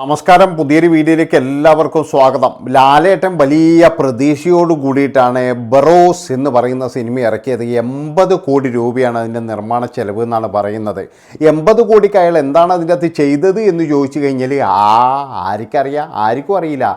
നമസ്കാരം. പുതിയൊരു വീഡിയോയിലേക്ക് എല്ലാവർക്കും സ്വാഗതം. ലാലേട്ടൻ വലിയ പ്രതീക്ഷയോട് കൂടിയിട്ടാണ് ബറോസ് എന്ന് പറയുന്ന സിനിമ ഇറക്കിയത്. എൺപത് കോടി രൂപയാണ് അതിന്റെ നിർമ്മാണ ചെലവ് എന്നാണ് പറയുന്നത്. എൺപത് കോടിക്ക് അയാൾ എന്താണ് അതിന്റെ അകത്ത് ചെയ്തത് എന്ന് ചോദിച്ചു കഴിഞ്ഞാൽ ആ ആർക്കറിയാം ആർക്കും അറിയില്ല.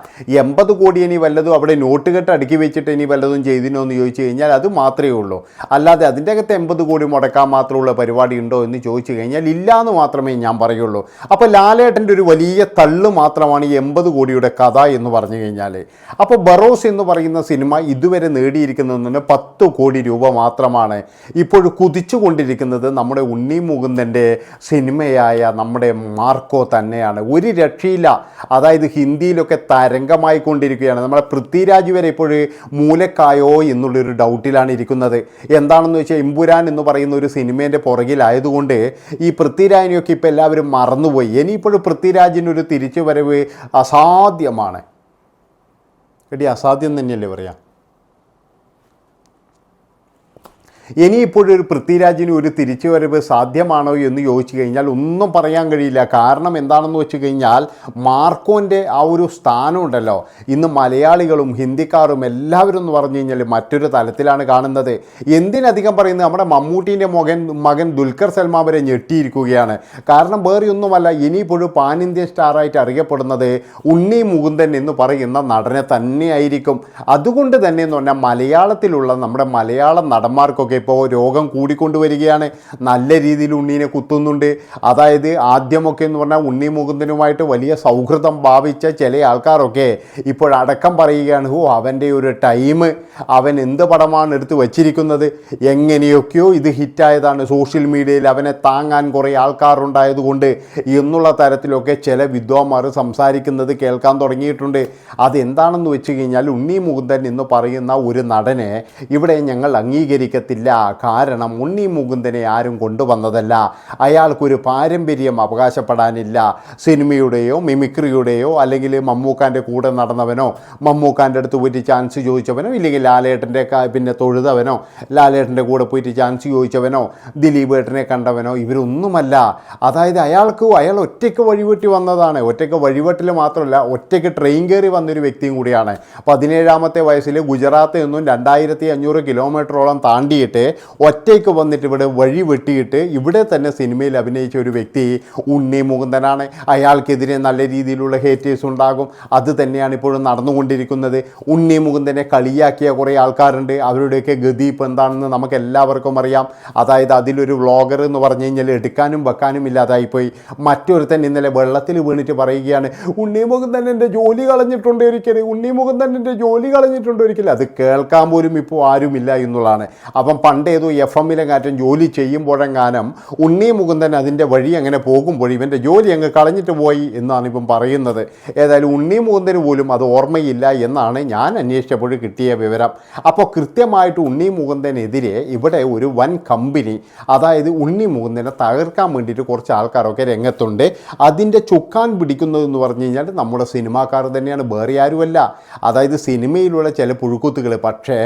എൺപത് കോടി ഇനി വല്ലതും അവിടെ നോട്ട് കെട്ട് അടുക്കി വെച്ചിട്ട് ഇനി വല്ലതും ചെയ്തിനോ എന്ന് ചോദിച്ചു കഴിഞ്ഞാൽ അത് മാത്രമേ ഉള്ളൂ. അല്ലാതെ അതിന്റെ അകത്ത് എൺപത് കോടി മുടക്കാൻ മാത്രമുള്ള പരിപാടി ഉണ്ടോ എന്ന് ചോദിച്ചു കഴിഞ്ഞാൽ ഇല്ല എന്ന് മാത്രമേ ഞാൻ പറയുള്ളൂ. അപ്പോൾ ലാലേട്ടന്റെ ഒരു വലിയ തള്ളു മാത്രമാണ് ഈ എൺപത് കോടിയുടെ കഥ എന്ന് പറഞ്ഞു കഴിഞ്ഞാൽ അപ്പോൾ ബറോസ് എന്ന് പറയുന്ന സിനിമ ഇതുവരെ നേടിയിരിക്കുന്നതിന് പത്ത് കോടി രൂപ മാത്രമാണ് ഇപ്പോൾ കുതിച്ചു കൊണ്ടിരിക്കുന്നത് നമ്മുടെ ഉണ്ണി മുകുന്ദന്റെ സിനിമയായ നമ്മുടെ മാർക്കോ തന്നെയാണ്. ഒരു രക്ഷയില്ല. അതായത് ഹിന്ദിയിലൊക്കെ തരംഗമായി കൊണ്ടിരിക്കുകയാണ്. നമ്മുടെ പൃഥ്വിരാജ് വരെ ഇപ്പോൾ മൂലക്കായോ എന്നുള്ളൊരു ഡൗട്ടിലാണ് ഇരിക്കുന്നത്. എന്താണെന്ന് വെച്ചാൽ എമ്പുരാൻ എന്ന് പറയുന്ന ഒരു സിനിമേന്റെ പുറകിലായതുകൊണ്ട് ഈ പൃഥ്വിരാജിനെയൊക്കെ ഇപ്പോൾ എല്ലാവരും മറന്നുപോയി. ഇനിയിപ്പോഴും പൃഥ്വിരാജിനൊരു തിരിച്ചുവരവ് അസാധ്യമാണ്. എടി അസാധ്യം തന്നെയല്ലേ പറയാം? ഇനിയിപ്പോഴൊരു പൃഥ്വിരാജിന് ഒരു തിരിച്ചു വരവ് സാധ്യമാണോ എന്ന് ചോദിച്ചു കഴിഞ്ഞാൽ ഒന്നും പറയാൻ കഴിയില്ല. കാരണം എന്താണെന്ന് വെച്ച് കഴിഞ്ഞാൽ മാർക്കോന്റെ ആ ഒരു സ്ഥാനമുണ്ടല്ലോ ഇന്ന് മലയാളികളും ഹിന്ദിക്കാരും എല്ലാവരും എന്ന് പറഞ്ഞു കഴിഞ്ഞാൽ മറ്റൊരു തലത്തിലാണ് കാണുന്നത്. എന്തിനധികം പറയുന്നത്? നമ്മുടെ മമ്മൂട്ടീന്റെ മകൻ മകൻ ദുൽഖർ സൽമാൻ വരെ ഞെട്ടിയിരിക്കുകയാണ്. കാരണം വേറെ ഒന്നുമല്ല ഇനിയിപ്പോഴും പാൻ ഇന്ത്യൻ സ്റ്റാറായിട്ട് അറിയപ്പെടുന്നത് ഉണ്ണി മുകുന്ദൻ എന്ന് പറയുന്ന നടനെ തന്നെയായിരിക്കും. അതുകൊണ്ട് തന്നെ എന്ന് പറഞ്ഞാൽ മലയാളത്തിലുള്ള നമ്മുടെ മലയാള നടന്മാർക്കൊക്കെ ഇപ്പോൾ രോഗം കൂടിക്കൊണ്ടുവരികയാണ്. നല്ല രീതിയിൽ ഉണ്ണീനെ കുത്തുന്നുണ്ട്. അതായത് ആദ്യമൊക്കെ എന്ന് പറഞ്ഞാൽ ഉണ്ണി മുകുന്ദനുമായിട്ട് വലിയ സൗഹൃദം ഭാവിച്ച ചില ആൾക്കാരൊക്കെ ഇപ്പോഴടക്കം പറയുകയാണ് ഓ അവന്റെ ഒരു ടൈം. അവൻ എന്ത് പടമാണ് എടുത്ത് വച്ചിരിക്കുന്നത്? എങ്ങനെയൊക്കെയോ ഇത് ഹിറ്റായതാണ്. സോഷ്യൽ മീഡിയയിൽ അവനെ താങ്ങാൻ കുറേ ആൾക്കാരുണ്ടായതുകൊണ്ട് എന്നുള്ള തരത്തിലൊക്കെ ചില വിദ്വാന്മാർ സംസാരിക്കുന്നത് കേൾക്കാൻ തുടങ്ങിയിട്ടുണ്ട്. അതെന്താണെന്ന് വെച്ച് കഴിഞ്ഞാൽ ഉണ്ണി മുകുന്ദൻ എന്ന് പറയുന്ന ഒരു നടനെ ഇവിടെ ഞങ്ങൾ അംഗീകരിക്കത്തില്ല കാരണം ഉണ്ണി മുകുന്ദനെ ആരും കൊണ്ടുവന്നതല്ല. അയാൾക്കൊരു പാരമ്പര്യം അവകാശപ്പെടാനില്ല. സിനിമയുടെയോ മിമിക്രിയുടെയോ അല്ലെങ്കിൽ മമ്മൂക്കാന്റെ കൂടെ നടന്നവനോ മമ്മൂക്കാന്റെ അടുത്ത് പോയിട്ട് ചാൻസ് ചോദിച്ചവനോ ഇല്ലെങ്കിൽ ലാലേട്ടന്റെ പിന്നെ തൊഴുതവനോ ലാലേട്ടന്റെ കൂടെ പോയിട്ട് ചാൻസ് ചോദിച്ചവനോ ദിലീപ് ഏട്ടനെ കണ്ടവനോ ഇവരൊന്നുമല്ല. അതായത് അയാൾക്ക് അയാൾ ഒറ്റയ്ക്ക് വഴിവെട്ടി വന്നതാണ്. ഒറ്റയ്ക്ക് വഴിവെട്ടിൽ മാത്രമല്ല ഒറ്റയ്ക്ക് ട്രെയിൻ കയറി വന്നൊരു വ്യക്തിയും കൂടിയാണ്. പതിനേഴാമത്തെ വയസ്സിൽ ഗുജറാത്ത് നിന്നും രണ്ടായിരത്തി അഞ്ഞൂറ് കിലോമീറ്ററോളം താണ്ടിയിട്ട് ഒറ്റയ്ക്ക് വന്നിട്ട് ഇവിടെ വഴി വെട്ടിയിട്ട് ഇവിടെ തന്നെ സിനിമയിൽ അഭിനയിച്ച ഒരു വ്യക്തി ഉണ്ണി മുകുന്ദനാണ്. അയാൾക്കെതിരെ നല്ല രീതിയിലുള്ള ഹേറ്റേഴ്സ് ഉണ്ടാകും. അത് തന്നെയാണ് ഇപ്പോഴും നടന്നുകൊണ്ടിരിക്കുന്നത്. ഉണ്ണി മുകുന്ദനെ കളിയാക്കിയ കുറേ ആൾക്കാരുണ്ട്. അവരുടെയൊക്കെ ഗതി ഇപ്പോൾ എന്താണെന്ന് നമുക്ക് എല്ലാവർക്കും അറിയാം. അതായത് അതിലൊരു വ്ളോഗർ എന്ന് പറഞ്ഞു കഴിഞ്ഞാൽ എടുക്കാനും വെക്കാനും ഇല്ലാതായിപ്പോയി. മറ്റൊരുത്തൻ ഇന്നലെ വെള്ളത്തിൽ വീണിട്ട് പറയുകയാണ് ഉണ്ണി മുകുന്ദൻ എന്റെ ജോലി കളഞ്ഞിട്ടുണ്ട് ഒരിക്കൽ ഉണ്ണി മുകുന്ദൻ എന്റെ ജോലി കളഞ്ഞിട്ടുണ്ട് ഒരിക്കൽ അത് കേൾക്കാൻ പോലും ഇപ്പോൾ ആരുമില്ല എന്നുള്ളതാണ്. അപ്പം പണ്ടേതോ എഫ് എമ്മിലെ കാറ്റം ജോലി ചെയ്യുമ്പോഴെങ്ങാനും ഉണ്ണി മുകുന്ദൻ അതിന്റെ വഴി അങ്ങനെ പോകുമ്പോൾ ഇവന്റെ ജോലി അങ്ങ് കളഞ്ഞിട്ട് പോയി എന്നാണ് ഇപ്പം പറയുന്നത്. ഏതായാലും ഉണ്ണി മുകുന്ദന് പോലും അത് ഓർമ്മയില്ല എന്നാണ് ഞാൻ അന്വേഷിച്ചപ്പോൾ കിട്ടിയ വിവരം. അപ്പോൾ കൃത്യമായിട്ട് ഉണ്ണി മുകുന്ദനെതിരെ ഇവിടെ ഒരു വൻ കമ്പനി അതായത് ഉണ്ണി മുകുന്ദനെ തകർക്കാൻ വേണ്ടിയിട്ട് കുറച്ച് ആൾക്കാരൊക്കെ രംഗത്തുണ്ട്. അതിന്റെ ചുക്കാൻ പിടിക്കുന്നതെന്ന് പറഞ്ഞു കഴിഞ്ഞാൽ നമ്മുടെ സിനിമാക്കാർ തന്നെയാണ് വേറെ ആരുമല്ല. അതായത് സിനിമയിലുള്ള ചില പുഴുക്കുത്തുകൾ. പക്ഷേ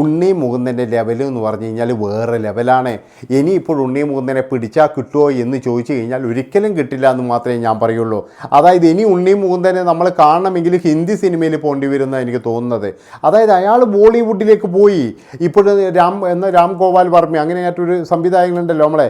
ഉണ്ണി മുകുന്ദന്റെ ലെവൽ എന്ന് പറഞ്ഞു കഴിഞ്ഞാൽ വേറെ ലെവലാണ്. ഇനിയിപ്പോൾ ഉണ്ണി മുകുന്ദനെ പിടിച്ചാൽ കിട്ടുമോ എന്ന് ചോദിച്ചു കഴിഞ്ഞാൽ ഒരിക്കലും കിട്ടില്ല എന്ന് മാത്രമേ ഞാൻ പറയുള്ളൂ. അതായത് ഇനി ഉണ്ണി മുകുന്ദനെ നമ്മൾ കാണണമെങ്കിൽ ഹിന്ദി സിനിമയിൽ പോകേണ്ടി വരുന്ന എനിക്ക് തോന്നുന്നത്. അതായത് അയാൾ ബോളിവുഡിലേക്ക് പോയി. ഇപ്പോൾ രാം എന്ന രാം ഗോപാൽ വർമ്മ അങ്ങനെ അങ്ങനെയായിട്ടൊരു സംവിധായകനുണ്ടല്ലോ നമ്മളെ.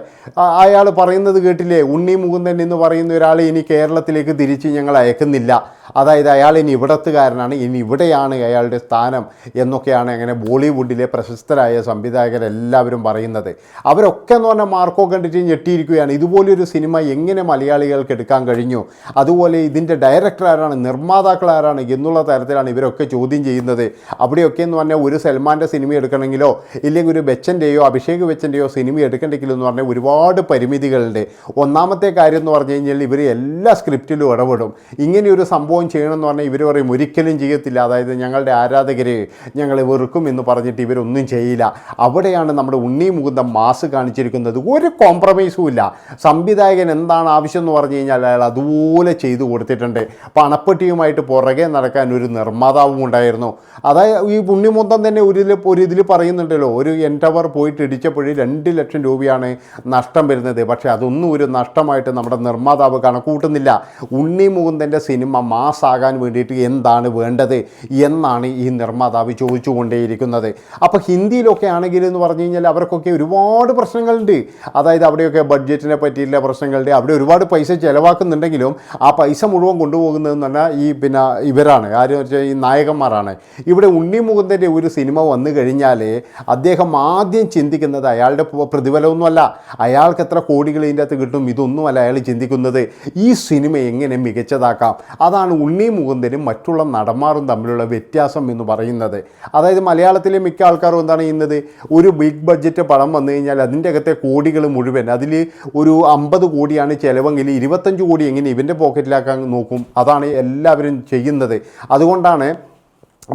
അയാൾ പറയുന്നത് കേട്ടില്ലേ? ഉണ്ണി മുകുന്ദൻ എന്ന് പറയുന്ന ഒരാളെ ഇനി കേരളത്തിലേക്ക് തിരിച്ച് ഞങ്ങൾ അയക്കുന്നില്ല. അതായത് അയാൾ ഇനി ഇവിടത്തുകാരനാണ് ഇനി ഇവിടെയാണ് അയാളുടെ സ്ഥാനം എന്നൊക്കെയാണ് അങ്ങനെ ബോളിവുഡിലെ പ്രശസ്തരായ സംവിധായകരെല്ലാവരും പറയുന്നത്. അവരൊക്കെ എന്ന് പറഞ്ഞാൽ മാർക്കോ കണ്ടിട്ട് ഞെട്ടിയിരിക്കുകയാണ്. ഇതുപോലൊരു സിനിമ എങ്ങനെ മലയാളികൾക്ക് എടുക്കാൻ കഴിഞ്ഞു? അതുപോലെ ഇതിന്റെ ഡയറക്ടർ ആരാണ് നിർമ്മാതാക്കൾ ആരാണ് എന്നുള്ള തരത്തിലാണ് ഇവരൊക്കെ ചോദ്യം ചെയ്യുന്നത്. അവിടെയൊക്കെ എന്ന് പറഞ്ഞാൽ ഒരു സൽമാന്റെ സിനിമ എടുക്കണമെങ്കിലോ ഇല്ലെങ്കിൽ ഒരു ബച്ചന്റെയോ അഭിഷേക് ബച്ചന്റെയോ സിനിമ എടുക്കണമെങ്കിലോ എന്ന് പറഞ്ഞാൽ ഒരുപാട് പരിമിതികളുണ്ട്. ഒന്നാമത്തെ കാര്യം എന്ന് പറഞ്ഞു കഴിഞ്ഞാൽ ഇവർ എല്ലാ സ്ക്രിപ്റ്റിലും ഇടപെടും. ഇങ്ങനെയൊരു സംഭവം കൊണ്ടുപോകുകയും ചെയ്യണമെന്ന് പറഞ്ഞാൽ ഇവർ പറയും ഒരിക്കലും ചെയ്യത്തില്ല. അതായത് ഞങ്ങളുടെ ആരാധകരെ ഞങ്ങളെ വെറുക്കും എന്ന് പറഞ്ഞിട്ട് ഇവരൊന്നും ചെയ്യില്ല. അവിടെയാണ് നമ്മുടെ ഉണ്ണി മുകുന്ദ മാസ് കാണിച്ചിരിക്കുന്നത്. ഒരു കോംപ്രമൈസും ഇല്ല. സംവിധായകൻ എന്താണ് ആവശ്യം എന്ന് പറഞ്ഞു കഴിഞ്ഞാൽ അയാൾ അതുപോലെ ചെയ്തു കൊടുത്തിട്ടുണ്ട്. പണപ്പെട്ടിയുമായിട്ട് പുറകെ നടക്കാൻ ഒരു നിർമ്മാതാവും ഉണ്ടായിരുന്നു. അതായത് ഈ ഉണ്ണിമുന്തം തന്നെ ഒരു ഇതിൽ ഒരു ഇതിൽ പറയുന്നുണ്ടല്ലോ ഒരു എന്റവർ പോയിട്ട് ഇടിച്ചപ്പോഴേ രണ്ട് ലക്ഷം രൂപയാണ് നഷ്ടം വരുന്നത്. പക്ഷേ അതൊന്നും ഒരു നഷ്ടമായിട്ട് നമ്മുടെ നിർമ്മാതാവ് കണക്കൂട്ടുന്നില്ല. ഉണ്ണി മുകുന്ദന്റെ സിനിമ മാസ്സാകാൻ വേണ്ടിയിട്ട് എന്താണ് വേണ്ടത് എന്നാണ് ഈ നിർമ്മാതാവ് ചോദിച്ചുകൊണ്ടേയിരിക്കുന്നത്. അപ്പോൾ ഹിന്ദിയിലൊക്കെ ആണെങ്കിൽ എന്ന് പറഞ്ഞു കഴിഞ്ഞാൽ അവർക്കൊക്കെ ഒരുപാട് പ്രശ്നങ്ങളുണ്ട്. അതായത് അവിടെയൊക്കെ ബഡ്ജറ്റിനെ പറ്റിയുള്ള പ്രശ്നങ്ങളുണ്ട്. അവിടെ ഒരുപാട് പൈസ ചിലവാക്കുന്നുണ്ടെങ്കിലും ആ പൈസ മുഴുവൻ കൊണ്ടുപോകുന്നതെന്ന് പറഞ്ഞാൽ ഈ പിന്നെ ഇവരാണ്. ആരും വെച്ചാൽ ഈ നായകന്മാരാണ്. ഇവിടെ ഉണ്ണി മുകുന്ദന്റെ ഒരു സിനിമ വന്നു കഴിഞ്ഞാൽ അദ്ദേഹം ആദ്യം ചിന്തിക്കുന്നത് അയാളുടെ പ്രതിഫലമൊന്നുമല്ല. അയാൾക്ക് എത്ര കോടികൾ ഇതിന്റെ അകത്ത് കിട്ടും ഇതൊന്നുമല്ല അയാൾ ചിന്തിക്കുന്നത്. ഈ സിനിമ എങ്ങനെ മികച്ചതാക്കാം? അതാണ് ഉണ്ണി മുകുന്ദനും മറ്റുള്ള നടന്മാരും തമ്മിലുള്ള വ്യത്യാസം എന്ന് പറയുന്നത്. അതായത് മലയാളത്തിലെ മിക്ക ആൾക്കാരും എന്താണ് ചെയ്യുന്നത്? ഒരു ബിഗ് ബഡ്ജറ്റ് പടം വന്നു കഴിഞ്ഞാൽ അതിന്റെ അകത്തെ കോടികൾ മുഴുവൻ അതിൽ ഒരു അമ്പത് കോടിയാണ് ചിലവെങ്കിൽ ഇരുപത്തഞ്ച് കോടി എങ്ങനെ ഇവന്റെ പോക്കറ്റിലാക്കാൻ നോക്കും? അതാണ് എല്ലാവരും ചെയ്യുന്നത്. അതുകൊണ്ടാണ്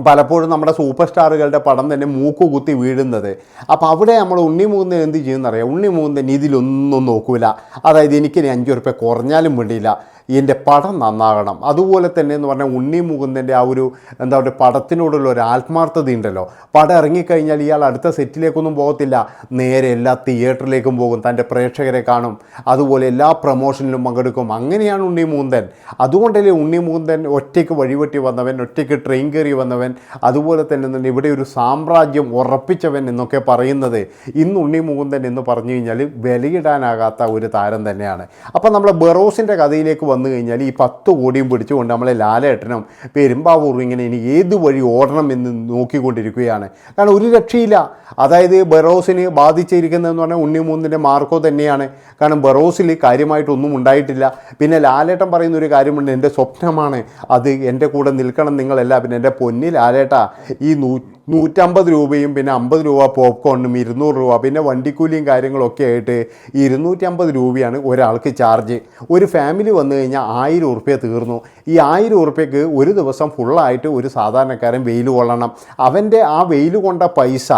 പലപ്പോഴും നമ്മുടെ സൂപ്പർ സ്റ്റാറുകളുടെ പടം തന്നെ മൂക്ക് കുത്തി വീഴുന്നത്. അപ്പോൾ അവിടെ നമ്മൾ ഉണ്ണി മൂന്ന് എന്ത് ചെയ്യുന്നറിയാം ഉണ്ണി മൂന്ന് ഇതിലൊന്നും നോക്കൂല. അതായത് എനിക്കിനി അഞ്ച് ഉറുപ്പ്യ കുറഞ്ഞാലും വേണ്ടിയില്ല. എന്റെ പടം നന്നാകണം. അതുപോലെ തന്നെ എന്ന് പറഞ്ഞാൽ ഉണ്ണി മുകുന്ദന്റെ ആ ഒരു എന്താ പറയുക പടത്തിനോടുള്ള ഒരു ആത്മാർത്ഥത ഉണ്ടല്ലോ പടം ഇറങ്ങിക്കഴിഞ്ഞാൽ ഇയാൾ അടുത്ത സെറ്റിലേക്കൊന്നും പോകത്തില്ല. നേരെ എല്ലാ തിയേറ്ററിലേക്കും പോകും. തന്റെ പ്രേക്ഷകരെ കാണും. അതുപോലെ എല്ലാ പ്രൊമോഷനിലും പങ്കെടുക്കും. അങ്ങനെയാണ് ഉണ്ണി മുകുന്ദൻ. അതുകൊണ്ടല്ലേ ഉണ്ണി മുകുന്ദൻ ഒറ്റയ്ക്ക് വഴിവെട്ടി വന്നവൻ ഒറ്റയ്ക്ക് ട്രെയിൻ കയറി വന്നവൻ അതുപോലെ തന്നെ തന്നെ ഇവിടെ ഒരു സാമ്രാജ്യം ഉറപ്പിച്ചവൻ എന്നൊക്കെ പറയുന്നത് ഇന്ന് ഉണ്ണി മുകുന്ദൻ എന്ന് പറഞ്ഞു കഴിഞ്ഞാൽ വിലയിടാനാകാത്ത ഒരു താരം തന്നെയാണ്. അപ്പം നമ്മൾ ബെറോസിന്റെ കഥയിലേക്ക് വന്നു കഴിഞ്ഞാൽ ഈ പത്ത് കോടിയും പിടിച്ചുകൊണ്ട് നമ്മളെ ലാലേട്ടനും പെരുമ്പാവൂറും ഇങ്ങനെ ഇനി ഏത് വഴി ഓടണം എന്ന് നോക്കിക്കൊണ്ടിരിക്കുകയാണ്. കാരണം ഒരു രക്ഷയില്ല. അതായത് ബെറോസിന് ബാധിച്ചിരിക്കുന്നതെന്ന് പറഞ്ഞാൽ ഉണ്ണിമൂന്നിന്റെ മാർക്കോ തന്നെയാണ്. കാരണം ബെറോസിൽ കാര്യമായിട്ടൊന്നും ഉണ്ടായിട്ടില്ല. പിന്നെ ലാലേട്ടൻ പറയുന്ന ഒരു കാര്യമുണ്ട് എന്റെ സ്വപ്നമാണ്. അത് എന്റെ കൂടെ നിൽക്കണം നിങ്ങളല്ല പിന്നെ എന്റെ പൊന്നിൽ ലാലേട്ട ഈ നൂ നൂറ്റമ്പത് രൂപയും പിന്നെ അമ്പത് രൂപ പോപ്കോണിനും ഇരുന്നൂറ് രൂപ പിന്നെ വണ്ടിക്കൂലിയും കാര്യങ്ങളൊക്കെ ആയിട്ട് ഇരുന്നൂറ്റമ്പത് രൂപയാണ് ഒരാൾക്ക് ചാർജ്. ഒരു ഫാമിലി വന്നു കഴിഞ്ഞാൽ ആയിരം ഉറുപ്പ്യ തീർന്നു. ഈ ആയിരം ഉറുപ്പ്യക്ക് ഒരു ദിവസം ഫുള്ളായിട്ട് ഒരു സാധാരണക്കാരൻ വെയിൽ കൊള്ളണം. അവന്റെ ആ വെയിൽ കൊണ്ട പൈസ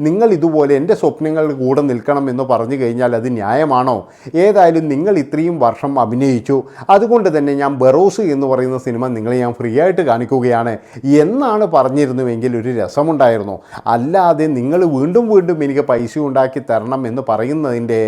നിങ്ങൾ ഇതുപോലെ എന്റെ സ്വപ്നങ്ങളുടെ കൂടെ നിൽക്കണം എന്ന് പറഞ്ഞു കഴിഞ്ഞാൽ അത് ന്യായമാണോ? ഏതായാലും നിങ്ങൾ ഇത്രയും വർഷം അഭിനയിച്ചു. അതുകൊണ്ട് തന്നെ ഞാൻ ബെറോസ് എന്ന് പറയുന്ന സിനിമ നിങ്ങളെ ഞാൻ ഫ്രീ ആയിട്ട് കാണിക്കുകയാണ്. എന്നാണ് പറഞ്ഞിരുന്നുവെങ്കിൽ ഒരു രസമുണ്ടായിരുന്നു അല്ലാതെ നിങ്ങൾ വീണ്ടും വീണ്ടും എനിക്ക് പൈസ ഉണ്ടാക്കി തരണം എന്ന് പറയുന്നതിന്റെ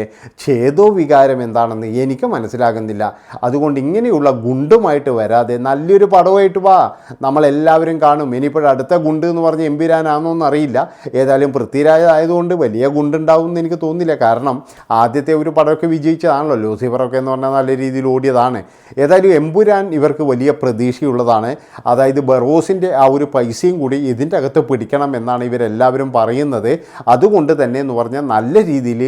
ഛേദോ വികാരം എന്താണെന്ന് എനിക്ക് മനസ്സിലാകുന്നില്ല. അതുകൊണ്ട് ഇങ്ങനെയുള്ള ഗുണ്ടുമായിട്ട് വരാതെ നല്ലൊരു പടവുമായിട്ട് വാ. നമ്മളെല്ലാവരും കാണും. ഇനിയിപ്പോൾ അടുത്ത ഗുണ്ട് എന്ന് പറഞ്ഞ് എമ്പുരാനാണെന്നൊന്നും അറിയില്ല ഏതായാലും പൃഥ്വിരാജ് ആയതുകൊണ്ട് വലിയ ഗുണ്ടുണ്ടാവും എന്ന് എനിക്ക് തോന്നുന്നില്ല. കാരണം ആദ്യത്തെ ഒരു പടമൊക്കെ വിജയിച്ചതാണല്ലോ. ലൂസിഫറൊക്കെ എന്ന് പറഞ്ഞാൽ നല്ല രീതിയിൽ ഓടിയതാണ്. ഏതായാലും എമ്പുരാൻ ഇവർക്ക് വലിയ പ്രതീക്ഷയുള്ളതാണ്. അതായത് ബറോസിന്റെ ആ ഒരു പൈസയും കൂടി ഇതിന്റെ അകത്ത് പിടിക്കണം എന്നാണ് ഇവരെല്ലാവരും പറയുന്നത്. അതുകൊണ്ട് തന്നെ എന്ന് പറഞ്ഞാൽ നല്ല രീതിയിൽ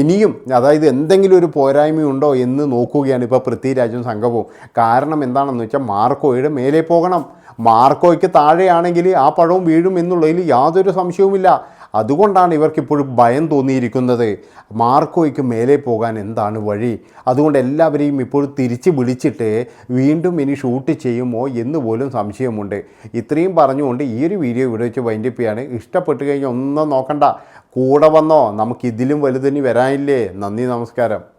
ഇനിയും അതായത് എന്തെങ്കിലും ഒരു പോരായ്മയുണ്ടോ എന്ന് നോക്കുകയാണ് ഇപ്പോൾ പൃഥ്വിരാജും സംഘവും. കാരണം എന്താണെന്ന് വെച്ചാൽ മാർക്കോയുടെ മേലെ പോകണം. മാർക്കോയ്ക്ക് താഴെയാണെങ്കിൽ ആ പഴവും വീഴും എന്നുള്ളതിൽ യാതൊരു സംശയവുമില്ല. അതുകൊണ്ടാണ് ഇവർക്കിപ്പോഴും ഭയം തോന്നിയിരിക്കുന്നത്. മാർക്കോയ്ക്ക് മേലെ പോകാൻ എന്താണ് വഴി? അതുകൊണ്ട് എല്ലാവരെയും ഇപ്പോൾ തിരിച്ച് വിളിച്ചിട്ട് വീണ്ടും ഇനി ഷൂട്ട് ചെയ്യുമോ എന്ന് പോലും സംശയമുണ്ട്. ഇത്രയും പറഞ്ഞുകൊണ്ട് ഈ ഒരു വീഡിയോ ഇവിടെ വെച്ച് വൈൻഡപ്പ് ചെയ്യാണ്. ഇഷ്ടപ്പെട്ട് കഴിഞ്ഞാൽ ഒന്നും നോക്കണ്ട. കൂടെ വന്നോ. നമുക്കിതിലും വലുതിനി വരാനില്ലേ? നന്ദി നമസ്കാരം.